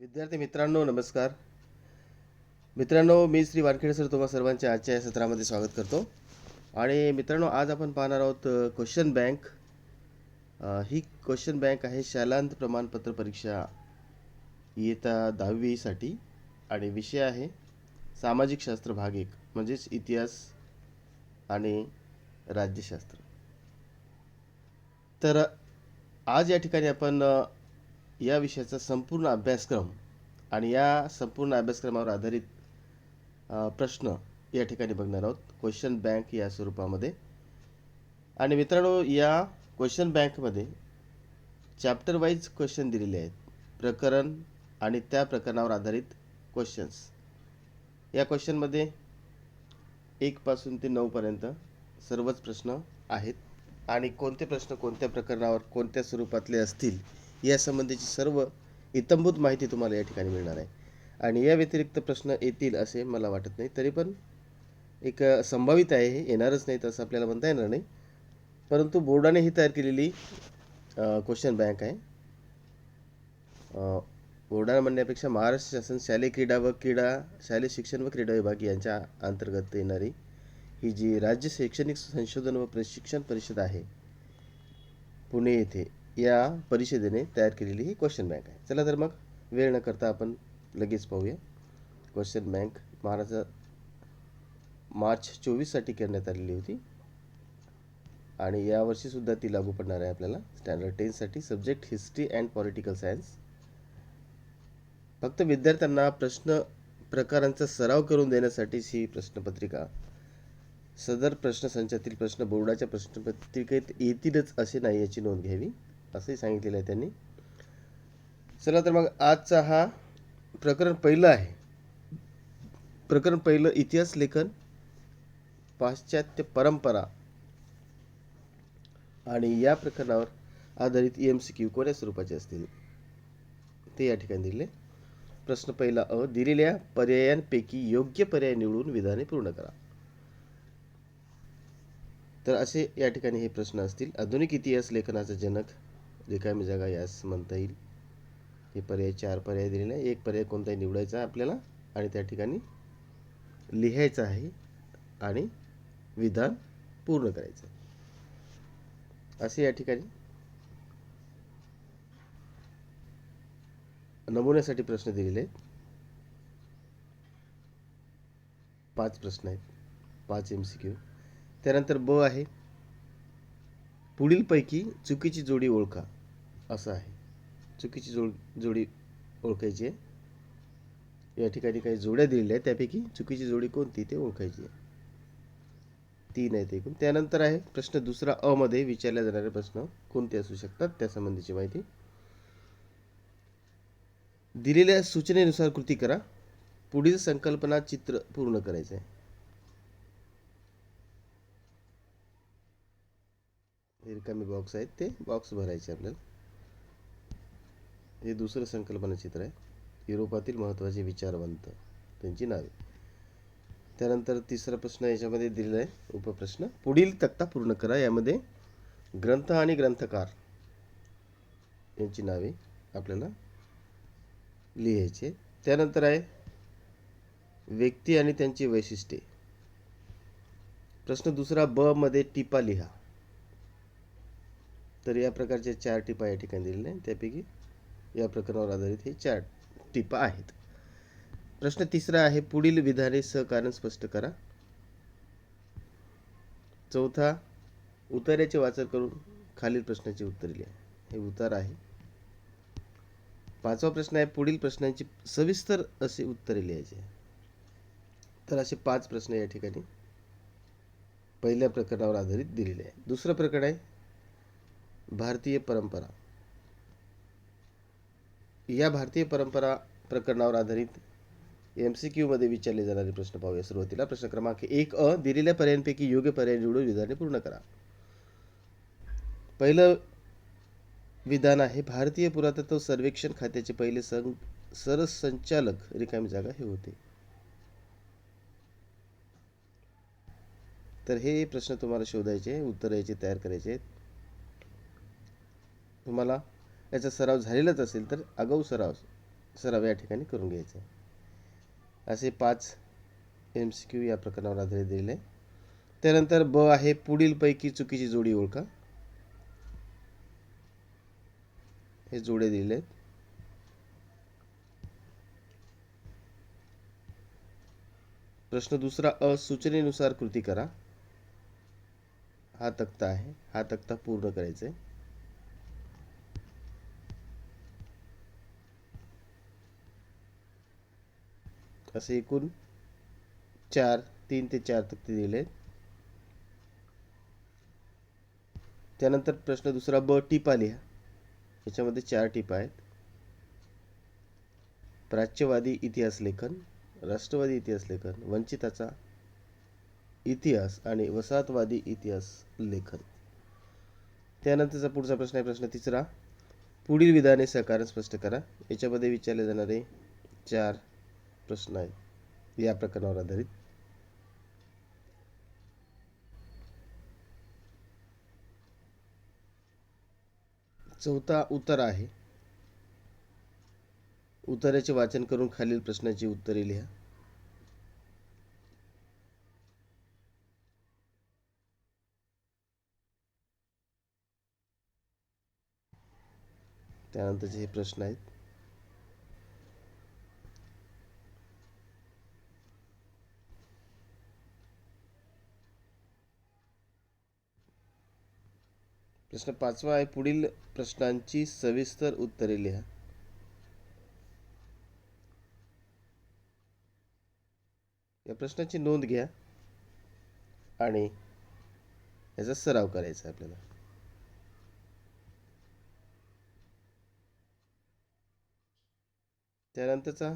विद्यार्थी मित्रांनो नमस्कार. मित्रांनो मी श्री वानखेडे सर तुम्हा सर्वांच्या आजच्या या सत्रामध्ये स्वागत करतो. आणि मित्रांनो आज आपण पाहणार आहोत क्वेश्चन बँक. ही क्वेश्चन बँक आहे शालांत प्रमाणपत्र परीक्षा इयत्ता दहावीसाठी आणि विषय आहे सामाजिक शास्त्र भाग एक म्हणजेच इतिहास आणि राज्यशास्त्र. तर आज या ठिकाणी आपण या विषयाचा संपूर्ण अभ्यासक्रम आणि या संपूर्ण अभ्यासक्रमावर आधारित प्रश्न या ठिकाणी बघणार आहोत. क्वेश्चन बँक या स्वरूपामध्ये. आणि मित्रांनो या क्वेश्चन बँकमध्ये चॅप्टर वाईज क्वेश्चन दिलेले आहेत. प्रकरण आणि त्या प्रकरणावर आधारित क्वेश्चन्स या क्वेश्चनमध्ये एकपासून ते नऊपर्यंत सर्वच प्रश्न आहेत. आणि कोणते प्रश्न कोणत्या प्रकरणावर कोणत्या स्वरूपातले असतील यासंबंधीची सर्व इतंभूत माहिती तुम्हाला या ठिकाणी मिळणार आहे. आणि या व्यतिरिक्त प्रश्न येतील असे मला वाटत नाही. तरी पण एक संभावित आहे हे. येणारच नाहीत असं आपल्याला म्हणता येणार नाही. परंतु बोर्डाने ही तयार केलेली क्वेश्चन बँक आहे. बोर्डाने म्हणण्यापेक्षा महाराष्ट्र शासन शालेय क्रीडा व क्रीडा शालेय शिक्षण व क्रीडा विभाग यांच्या अंतर्गत येणारी ही जी राज्य शैक्षणिक संशोधन व प्रशिक्षण परिषद आहे पुणे येथे. या परिषदेने तयार केलेली ही क्वेश्चन बँक आहे. चला तर मग वेळ न करता आपण लगेच पाहूया. क्वेश्चन बँक महाराष्ट्र मार्च चोवीससाठी करण्यात आलेली होती. आणि यावर्षीसुद्धा ती लागू पडणार आहे आपल्याला. Standard टेनसाठी subject history and political science फक्त विद्यार्थ्यांना प्रश्न प्रकारांचा सराव करून देण्यासाठीच ही प्रश्नपत्रिका. सदर प्रश्नसंचातील प्रश्न बोर्डाच्या प्रश्नपत्रिकेत येतीलच असे नाही याची नोंद घ्यावी. असंही सांगितलेलं आहे त्यांनी. चला तर मग आजचा हा प्रकरण पहिलं आहे. प्रकरण पहिलं इतिहास लेखन पाश्चात्य परंपरा. आणि या प्रकरणावर आधारित एम सी क्यू कोण्या स्वरूपाचे असतील? ते या ठिकाणी दिले प्रश्न पहिला अ दिलेल्या पर्यायांपैकी योग्य पर्याय निवडून विधाने पूर्ण करा. तर असे या ठिकाणी हे प्रश्न असतील. आधुनिक इतिहास लेखनाचा जनक रिकामी जागा यास म्हणता येईल. हे पर्याय चार पर्याय दिलेले आहे. एक पर्याय कोणताही निवडायचा आहे आपल्याला आणि त्या ठिकाणी लिहायचं आहे आणि विधान पूर्ण करायचं आहे. असे या ठिकाणी नमुन्यासाठी प्रश्न दिलेले आहेत. पाच प्रश्न आहेत. पाच एम सी क्यू त्यानंतर ब आहे. पुढीलपैकी चुकीची जोडी ओळखा. असं आहे. चुकीची जोड जोडी ओळखायची आहे. या ठिकाणी काही जोड्या दिलेल्या आहेत. त्यापैकी चुकीची जोडी कोणती ते ओळखायची आहे. तीन आहेत एकूण. त्यानंतर आहे प्रश्न दुसरा अ मध्ये विचारले जाणारे प्रश्न कोणते असू शकतात? त्यासंबंधीची माहिती. दिलेल्या सूचनेनुसार कृती करा. पुढील संकल्पना चित्र पूर्ण करायचं आहे. रिकामी बॉक्स आहेत ते. बॉक्स भरायचे आपल्याला. हे दुसरं संकल्पनाचित्र आहे. युरोपातील महत्त्वाचे विचारवंत. त्यांची नावे. त्यानंतर तिसरा प्रश्न याच्यामध्ये दिलेला आहे. उपप्रश्न. पुढील तक्ता पूर्ण करा. यामध्ये ग्रंथ आणि ग्रंथकार यांची नावे आपल्याला लिहायचे. त्यानंतर आहे व्यक्ती आणि त्यांची वैशिष्ट्ये. प्रश्न दुसरा ब मध्ये टिपा लिहा. तर या प्रकारच्या चार टिपा या ठिकाणी दिलेल्या आहेत. त्यापैकी या प्रकरणावर आधारित हे चार टिपा आहेत. प्रश्न तिसरा आहे पुढील विधाने सहकारण स्पष्ट करा. चौथा उतार्याचे वाचन करून खालील प्रश्नाचे उत्तरे लिहा. हे उतार आहे. पाचवा प्रश्न आहे पुढील प्रश्नांची सविस्तर असे उत्तरे लिहायचे. तर असे पाच प्रश्न या ठिकाणी पहिल्या प्रकरणावर आधारित दिलेले आहे दुसरं प्रकरण आहे भारतीय परंपरा. या भारतीय परंपरा प्रकरणावर आधारित एम सी क्यूमध्ये विचारले जाणारे प्रश्न पाहूया. सुरुवातीला प्रश्न क्रमांक एक अ दिलेल्या पर्यायांपैकी योग्य पर्याय निवडून विधाने पूर्ण करा. पहिलं विधान आहे भारतीय पुरातत्व सर्वेक्षण खात्याचे पहिले सं सरसंचालक रिकामी जागा हे होते. तर हे प्रश्न तुम्हाला शोधायचे उत्तर यायचे तयार करायचे आहेत. तुम्हाला याचा सराव झालेलाच असेल तर आगाऊ सराव सराव या ठिकाणी करून घ्यायचा आहे. असे पाच एम सी क्यू या प्रकरणावर आधारित दिलेले आहे. त्यानंतर ब आहे पुढीलपैकी चुकीची जोडी ओळखा. हे जोडे दिलेले आहेत. प्रश्न दुसरा अ सूचनेनुसार कृती करा. हा तक्ता आहे. हा तक्ता पूर्ण करायचा आहे. असे एकूण चार तीन ते चार तक्ते दिले. आहेत त्यानंतर प्रश्न दुसरा ब टिपा लिहा याच्यामध्ये चार टिपा आहेत. प्राच्यवादी इतिहास लेखन राष्ट्रवादी इतिहास लेखन वंचिताचा इतिहास आणि वसाहतवादी इतिहास लेखन. त्यानंतरचा पुढचा प्रश्न आहे प्रश्न तिसरा. पुढील विधाने सहकारण स्पष्ट करा. याच्यामध्ये विचारले जाणारे चार प्रश्न आहे. या प्रकरणावर आधारित. चौथा उत्तर आहे. उत्तराचे वाचन करून खालील प्रश्नाची उत्तरे लिहा. त्यानंतरचे हे प्रश्न आहेत. प्रश्न पाचवा आहे पुढील प्रश्नांची सविस्तर उत्तरे लिहा. या प्रश्नाची नोंद घ्या आणि याचा सराव करायचा आहे आपल्याला. त्यानंतरचा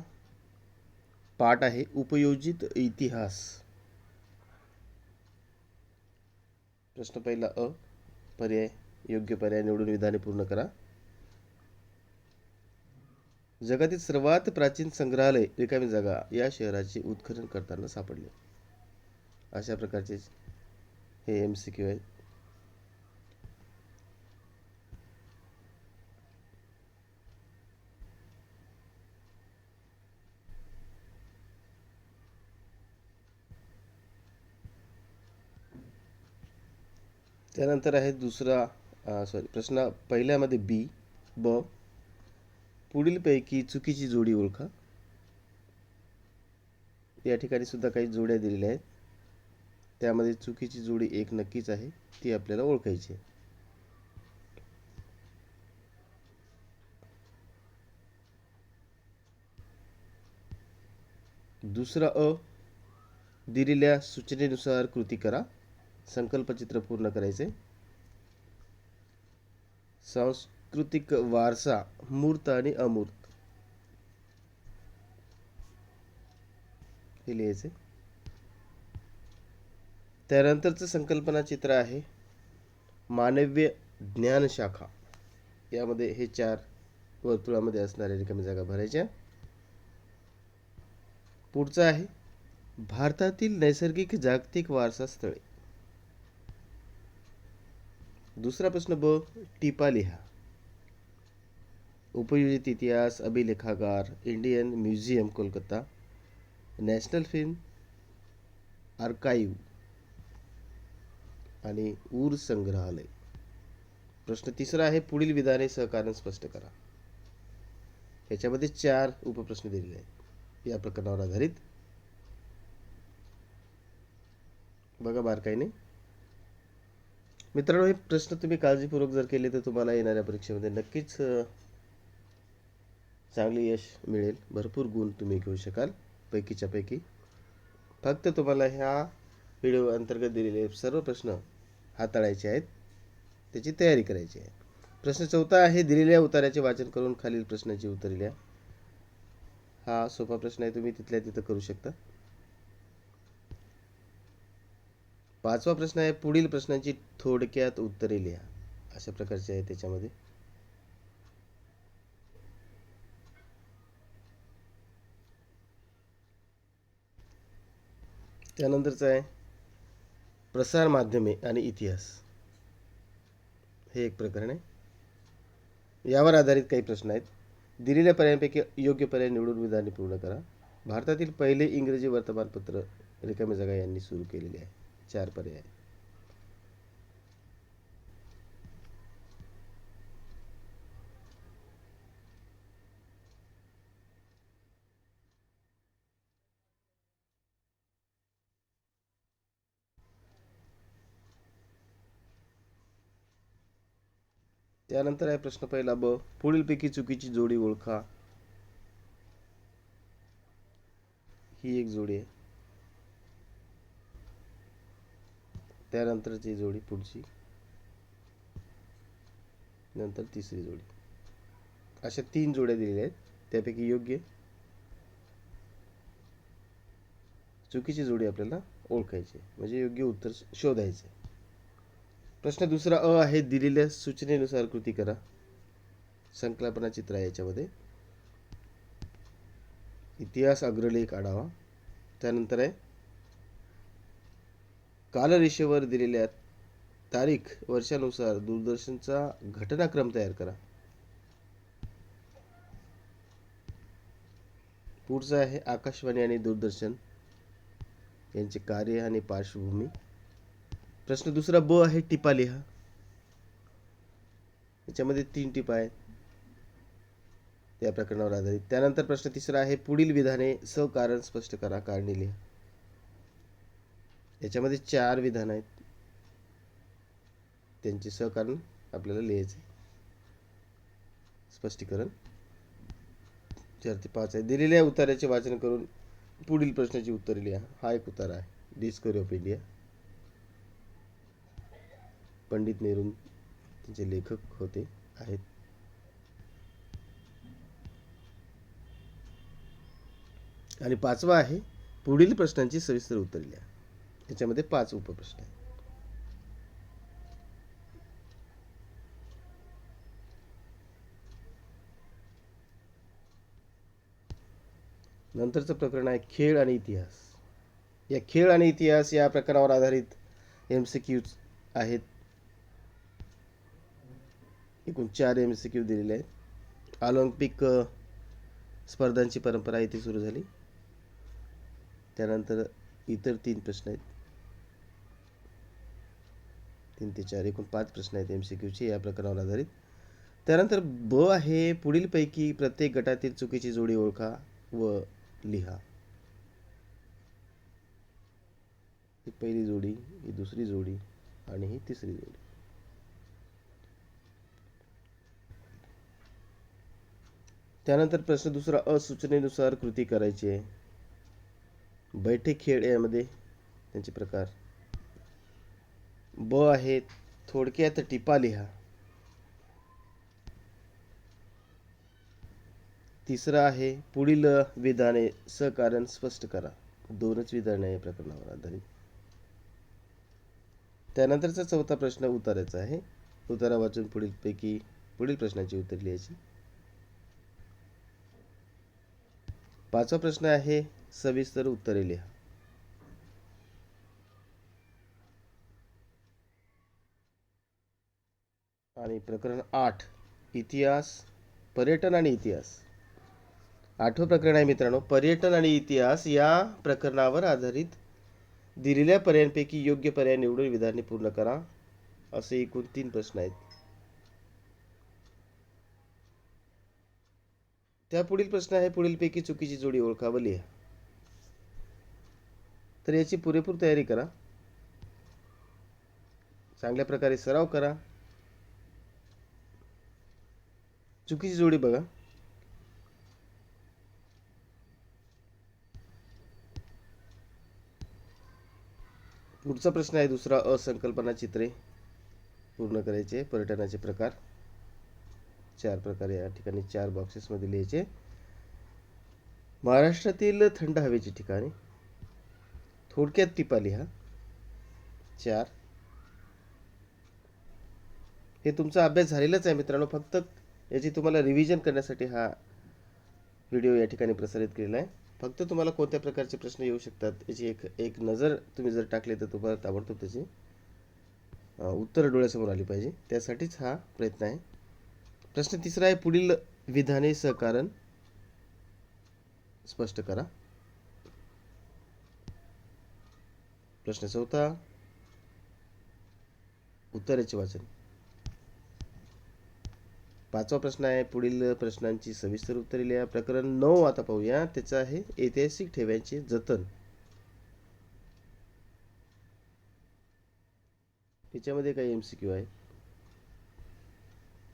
पाठ आहे उपयोजित इतिहास. प्रश्न पहिला अ पर्याय. योग्य पर्याय निवडून विधाने पूर्ण करा. जगातील सर्वात प्राचीन संग्रहालय रिकामी जागा या शहराचे उत्खनन करताना सापडले. अशा प्रकारचे हे एम सी क्यू आहेत त्यानंतर आहे दुसरा सॉरी प्रश्न पहिल्यामध्ये बी ब पुढीलपैकी चुकीची जोडी ओळखा. या ठिकाणी सुद्धा काही जोड्या दिलेल्या आहेत. त्यामध्ये चुकीची जोडी एक नक्कीच आहे ती आपल्याला ओळखायची आहे. दुसरा अ दिलेल्या सूचनेनुसार कृती करा. संकल्पचित्र पूर्ण करायचे सांस्कृतिक वारसा मूर्त आणि अमूर्त. हे लिहायचे त्यानंतरचं संकल्पना चित्र आहे मानव्य ज्ञान शाखा. यामध्ये हे चार वर्तुळामध्ये असणाऱ्या रिकामी जागा भरायच्या. पुढचं आहे भारतातील नैसर्गिक जागतिक वारसा स्थळे दुसरा प्रश्न ब टिपा लिहा. उपयोजित इतिहास अभिलेखागार Indian museum Kolkata. National film archive आणि ऊर संग्रहालय. प्रश्न तिसरा आहे पुढील विधाने सहकारण स्पष्ट करा. याच्यामध्ये चार उपप्रश्न दिलेले आहेत. या प्रकरणावर आधारित. बघा बारकाईने. मित्रांनो हे प्रश्न तुम्ही काळजीपूर्वक जर केले तर तुम्हाला येणाऱ्या परीक्षेमध्ये नक्कीच चांगले यश मिळेल. भरपूर गुण तुम्ही घेऊ शकाल पैकीच्या पैकी. फक्त तुम्हाला ह्या व्हिडिओ अंतर्गत दिलेले सर्व प्रश्न हाताळायचे आहेत. त्याची तयारी करायची आहे. प्रश्न चौथा आहे दिलेल्या उत्तराचे वाचन करून खालील प्रश्नाची उत्तरे लिहा. हा सोपा प्रश्न आहे तुम्ही तिथल्या तिथं करू शकता. पाचवा प्रश्न आहे पुढील प्रश्नांची थोडक्यात उत्तरे लिहा. अशा प्रकारचे आहे त्याच्यामध्ये. त्यानंतरचं आहे प्रसार माध्यमे आणि इतिहास. हे एक प्रकरण आहे. यावर आधारित काही प्रश्न आहेत. दिलेल्या पर्यायांपैकी योग्य पर्याय निवडून विधाने पूर्ण करा. भारतातील पहिले इंग्रजी वर्तमानपत्र रिकामे जागा यांनी सुरू केलेले आहे. चार पर्याय. त्यानंतर आहे प्रश्न पहिला ब. पुढीलपैकी चुकीची जोडी ओळखा. ही एक जोडी आहे. त्यानंतरची जोडी पुढची. नंतर तिसरी जोडी. अशा तीन जोड्या दिलेल्या आहेत. त्यापैकी योग्य चुकीची जोडी आपल्याला ओळखायची आहे. म्हणजे योग्य उत्तर शोधायचे प्रश्न दुसरा अ आहे. दिलेल्या सूचनेनुसार कृती करा. संकल्पना चित्र आहे याच्यामध्ये. इतिहास अग्रलेख आढावा. त्यानंतर आहे कालरेषेवर दिलेल्या तारीख वर्षानुसार दूरदर्शनचा घटनाक्रम तयार करा. पुढचं आहे आकाशवाणी आणि दूरदर्शन. यांचे कार्य आणि पार्श्वभूमी. प्रश्न दुसरा ब आहे टिपा लिहा. याच्यामध्ये तीन टिपा आहेत. त्या प्रकरणावर आधारित. त्यानंतर प्रश्न तिसरा आहे पुढील विधाने सकारण स्पष्ट करा कारणी लिहा. याच्यामध्ये चार विधान आहेत. त्यांचे सहकारण आपल्याला लिहायचे स्पष्टीकरण. चार ते पाच आहे. दिलेल्या उताराचे वाचन करून पुढील प्रश्नाची उत्तरे लिहा. हा एक उतारा आहे. Discovery of India Pandit Nehru त्यांचे लेखक होते आहेत. आणि पाचवा आहे पुढील प्रश्नांची सविस्तर उत्तरे लिहा. याच्यामध्ये पाच उपप्रश्न आहेत. नंतरचं प्रकरण आहे खेळ आणि इतिहास. या खेळ आणि इतिहास या प्रकरणावर आधारित एम सी क्यूज आहेत. एकूण चार एम सी क्यू दिलेले आहेत. ऑलिम्पिक स्पर्धांची परंपरा इथे सुरू झाली. त्यानंतर इतर तीन प्रश्न आहेत. तीन ते चार एकूण पाच प्रश्न आहेत एम सी क्यूचे या प्रकरणावर आधारित. त्यानंतर ब आहे पुढीलपैकी प्रत्येक गटातील चुकीची जोडी ओळखा व लिहा. ही पहिली जोडी ही दुसरी जोडी आणि ही तिसरी जोडी. त्यानंतर प्रश्न दुसरा असूचनेनुसार कृती करायची आहे. बैठे खेळ यामध्ये त्यांचे प्रकार. ब आहे थोडक्यात टिपा लिहा. तिसरं आहे पुढील विधाने सकारण स्पष्ट करा. दोनच विधाने आहे या प्रकरणावर आधारित. त्यानंतरचा चौथा प्रश्न उतारायचा आहे. उतारा वाचून पुढीलपैकी पुढील प्रश्नाची उत्तर लिहायची. पाचवा प्रश्न आहे सविस्तर उत्तरे लिहा. आणि प्रकरण आठ इतिहास पर्यटन आणि इतिहास. आठवं प्रकरण आहे मित्रांनो पर्यटन आणि इतिहास या प्रकरणावर आधारित दिलेल्या पर्यायांपैकी योग्य पर्याय निवडून विधाने पूर्ण करा असे एकूण तीन प्रश्न आहेत. त्या पुढील प्रश्न आहे पुढीलपैकी चुकीची जोडी ओळखावली लिहा. तर याची पुरेपूर तयारी करा. चांगल्या प्रकारे सराव करा. चुकीची जोडी बघा. पुढचा प्रश्न आहे दुसरा असंकल्पना चित्रे पूर्ण करायचे पर्यटनाचे प्रकार. चार प्रकार या ठिकाणी चार बॉक्सेसमध्ये लिहायचे. महाराष्ट्रातील थंड हवेची ठिकाणे. थोडक्यात टिपा लिहा. चार. हे तुमचा अभ्यास झालेलाच आहे मित्रांनो फक्त याची तुम्हाला रिव्हिजन करण्यासाठी हा व्हिडिओ या ठिकाणी प्रसारित केलेला आहे. फक्त तुम्हाला कोणत्या प्रकारचे प्रश्न येऊ शकतात याची एक एक नजर तुम्ही जर टाकली तर तुम्हाला ताबडतोब त्याची उत्तर उत्तरं डोळ्यासमोर आली पाहिजे. त्यासाठीच हा प्रयत्न आहे. प्रश्न तिसरा आहे पुढील विधाने सहकारण स्पष्ट करा. प्रश्न चौथा उत्तराचे वाचन. पाचवा प्रश्न आहे पुढील प्रश्नांची सविस्तर उत्तरे लिहा. प्रकरण नऊ आता पाहूया. त्याचं आहे ऐतिहासिक ठेव्यांचे जतन. त्याच्यामध्ये काही एम सी क्यू आहे.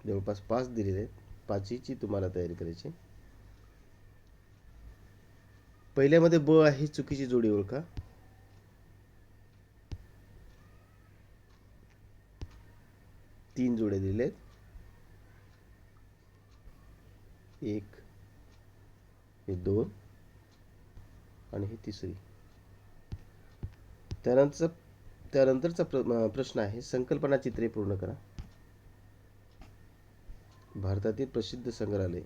जवळपास पाच दिलेले आहेत. पाचीची तुम्हाला तयारी करायची. पहिल्यामध्ये ब आहे चुकीची जोडी ओळखा. तीन जोडे दिले आहेत. एक हे दोन आणि हे तिसरी. त्यानंतर त्यानंतरचा प्र प्रश्न आहे संकल्पना चित्रे पूर्ण करा. भारतातील प्रसिद्ध संग्रहालय.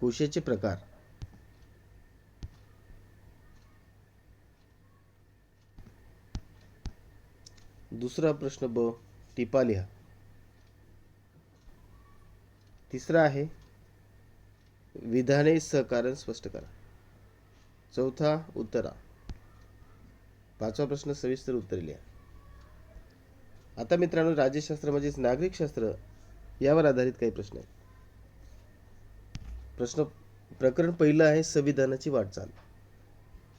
कोशाचे प्रकार. दुसरा प्रश्न ब टिपा लिहा. तिसरा आहे विधाने सहकारण स्पष्ट करा. चौथा उत्तरा. पाचवा प्रश्न सविस्तर उत्तर लिहा. आता मित्रांनो राज्यशास्त्र म्हणजेच नागरिकशास्त्र यावर आधारित काही प्रश्न आहेत. प्रश्न प्रकरण पहिलं आहे संविधानाची वाटचाल.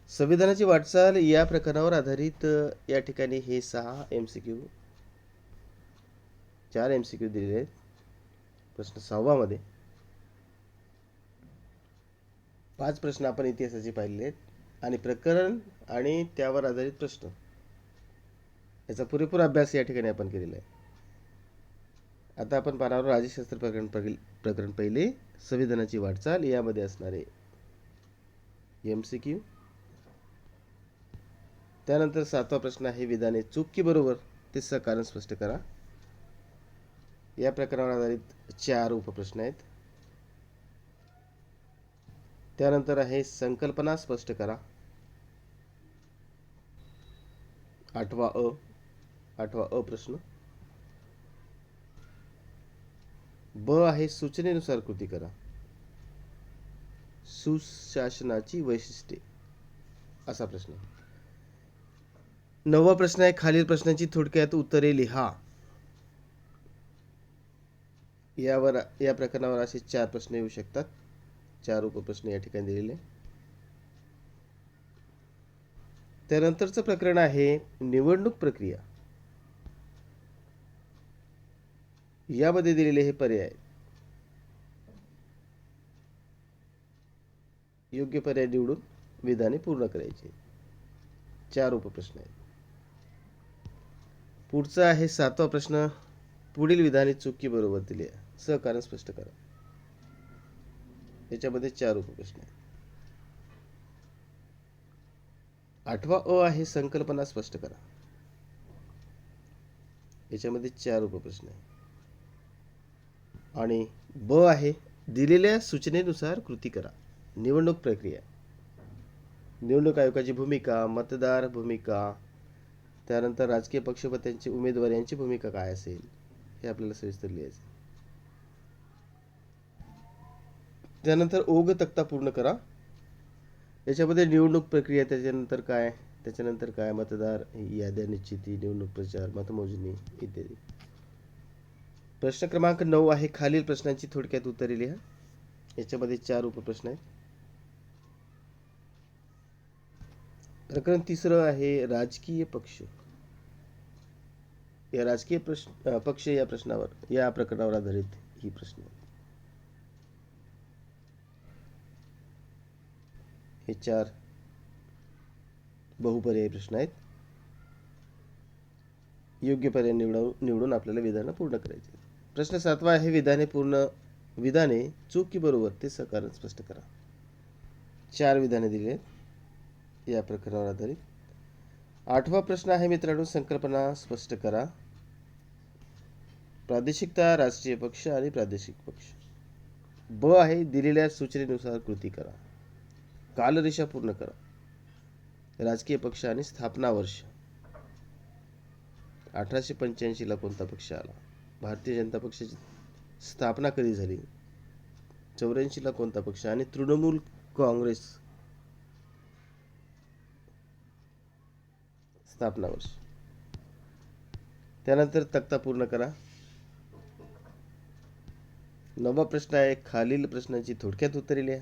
संविधानाची वाटचाल या प्रकरणावर आधारित या ठिकाणी हे सहा एम सी क्यू चार एम सी क्यू दिलेले आहेत. प्रश्न सहावामध्ये. पाच प्रश्न आपण इतिहासाचे पाहिले आहेत. आणि प्रकरण आणि त्यावर आधारित प्रश्न. याचा पुरेपूर अभ्यास या ठिकाणी आपण केलेला आहे. आता आपण पानावर राजशास्त्र प्रकरण प्रकरण पहिले संविधानाची वाटचाल यामध्ये असणारे एम सी क्यू त्यानंतर सातवा प्रश्न आहे विधाने चूक की बरोबर? ते कारण स्पष्ट करा. या प्रकरणावर आधारित चार उपप्रश्न आहेत. त्यानंतर आहे संकल्पना स्पष्ट करा. आठवा अ आठवा अ प्रश्न. ब आहे सूचनेनुसार कृती करा. सुशासनाची वैशिष्ट्ये. असा प्रश्न नववा प्रश्न आहे खालील प्रश्नांची थोडक्यात उत्तरे लिहा. यावर या प्रकरणावर असे चार प्रश्न येऊ शकतात. चार उपप्रश्न या ठिकाणी दिलेले. त्यानंतरचं प्रकरण आहे निवडणूक प्रक्रिया. यामध्ये दिलेले हे पर्याय. आहेत. योग्य पर्याय निवडून विधाने पूर्ण करायचे. चार उपप्रश्न आहेत. पुढचा आहे सातवा प्रश्न. पुढील विधाने चुकी बरोबर दिली आहे. सहकारण स्पष्ट करा. याच्यामध्ये चार उपप्रश्न आहेत. आठवा अ आहे संकल्पना स्पष्ट करा. याच्यामध्ये चार उपप्रश्न आहे आणि ब आहे दिलेल्या सूचनेनुसार कृती करा. निवडणूक प्रक्रिया. निवडणूक आयोगाची भूमिका मतदार भूमिका त्यानंतर राजकीय पक्ष व त्यांचे उमेदवार यांची भूमिका काय असेल? हे आपल्याला सविस्तर लिहायचं त्यानंतर ओघ तक्ता पूर्ण करा. याच्यामध्ये निवडणूक प्रक्रिया त्याच्यानंतर काय? त्याच्यानंतर काय? मतदार याद्या निश्चिती निवडणूक प्रचार मतमोजणी इत्यादी. प्रश्न क्रमांक नऊ आहे. खालील प्रश्नांची थोडक्यात उत्तरे लिहा. याच्यामध्ये चार उपप्रश्न आहेत. प्रकरण तिसरं आहे राजकीय पक्ष. या राजकीय प्रश्न पक्ष या प्रश्नावर या प्रकरणावर आधारित ही प्रश्न. हे चार बहुपर्यायी प्रश्न आहेत. योग्य पर्याय निवडून निवडून आपल्याला विधानं पूर्ण करायची प्रश्न सातवा आहे विधाने पूर्ण विधाने चूक की बरोबर ते सकारण स्पष्ट करा. चार विधाने दिली आहेत या प्रकरणावर आधारित. आठवा प्रश्न आहे मित्रांनो संकल्पना स्पष्ट करा. प्रादेशिकता राष्ट्रीय पक्ष आणि प्रादेशिक पक्ष. ब आहे दिलेल्या सूचनेनुसार कृती करा. कालरेषा पूर्ण करा. राजकीय पक्ष आणि स्थापना वर्ष. अठराशे पंच्याऐंशीला कोणता पक्ष आला? भारतीय जनता पक्षाची स्थापना कधी झाली? चौऱ्याऐंशीला कोणता पक्ष? आणि तृणमूल काँग्रेस स्थापना वर्ष. त्यानंतर तक्ता पूर्ण करा. नववा प्रश्न आहे खालील प्रश्नांची थोडक्यात उत्तरे लिहा.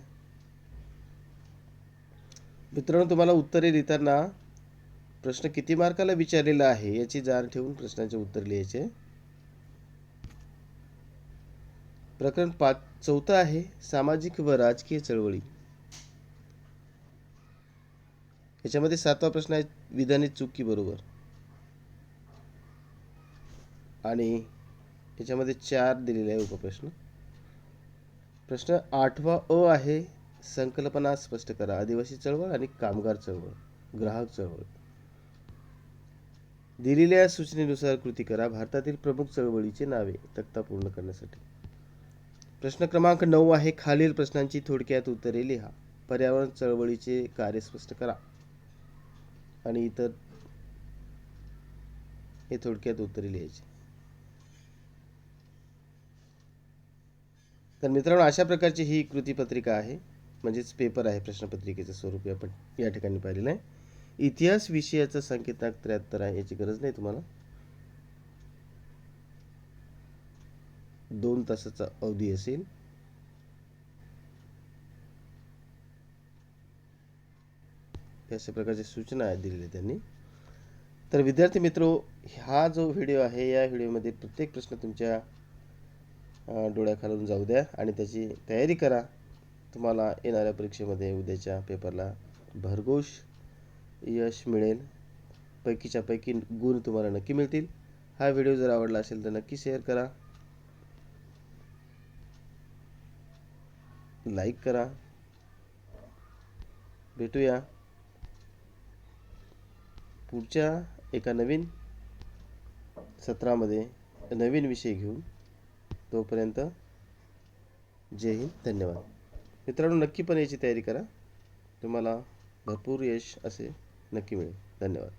मित्रांनो तुम्हाला उत्तरे लिहिताना प्रश्न किती मार्काला विचारलेला आहे याची जाण ठेवून प्रश्नाचे उत्तर लिहायचे. प्रकरण पाच चौथं आहे सामाजिक व राजकीय चळवळी. याच्यामध्ये सातवा प्रश्न आहे विधाने चुकी बरोबर. आणि याच्यामध्ये चार दिलेले आहे उपप्रश्न. प्रश्न आठवा अ आहे. संकल्पना स्पष्ट करा. आदिवासी चळवळ आणि कामगार चळवळ ग्राहक चळवळ. दिलेल्या सूचनेनुसार कृती करा. भारतातील प्रमुख चळवळीची नावे तक्ता पूर्ण करण्यासाठी. प्रश्न क्रमांक नऊ आहे. खालील प्रश्नांची थोडक्यात उत्तरे लिहा. पर्यावरण चळवळीचे कार्य स्पष्ट करा. आणि इतर हे थोडक्यात उत्तरे लिहायची. तर मित्रांनो अशा प्रकारची ही कृतीपत्रिका आहे. म्हणजेच पेपर आहे प्रश्नपत्रिकेचं स्वरूप आपण या ठिकाणी पाहिलेलं आहे. इतिहास विषयाचं संकेतांक त्र्याहत्तर आहे याची गरज नाही तुम्हाला. दोन तासाचा अवधी असेल. अशा प्रकारच्या सूचना दिलेल्या त्यांनी. तर विद्यार्थी मित्रो हा जो व्हिडिओ आहे या व्हिडिओमध्ये प्रत्येक प्रश्न तुमच्या डोळ्याखालून जाऊ द्या आणि त्याची तयारी करा. तुम्हाला येणाऱ्या परीक्षेमध्ये उद्याच्या पेपरला भरघोष यश मिळेल. पैकीच्या पैकी गुण तुम्हाला नक्की मिळतील. हा व्हिडिओ जर आवडला असेल तर नक्की शेअर करा. लाईक करा. भेटूया पुढच्या एका नवीन सत्रामध्ये नवीन विषय घेऊन. तोपर्यंत जय हिंद धन्यवाद. मित्रांनो नक्की पण याची तयारी करा. तुम्हाला भरपूर यश असे नक्की मिळेल. धन्यवाद.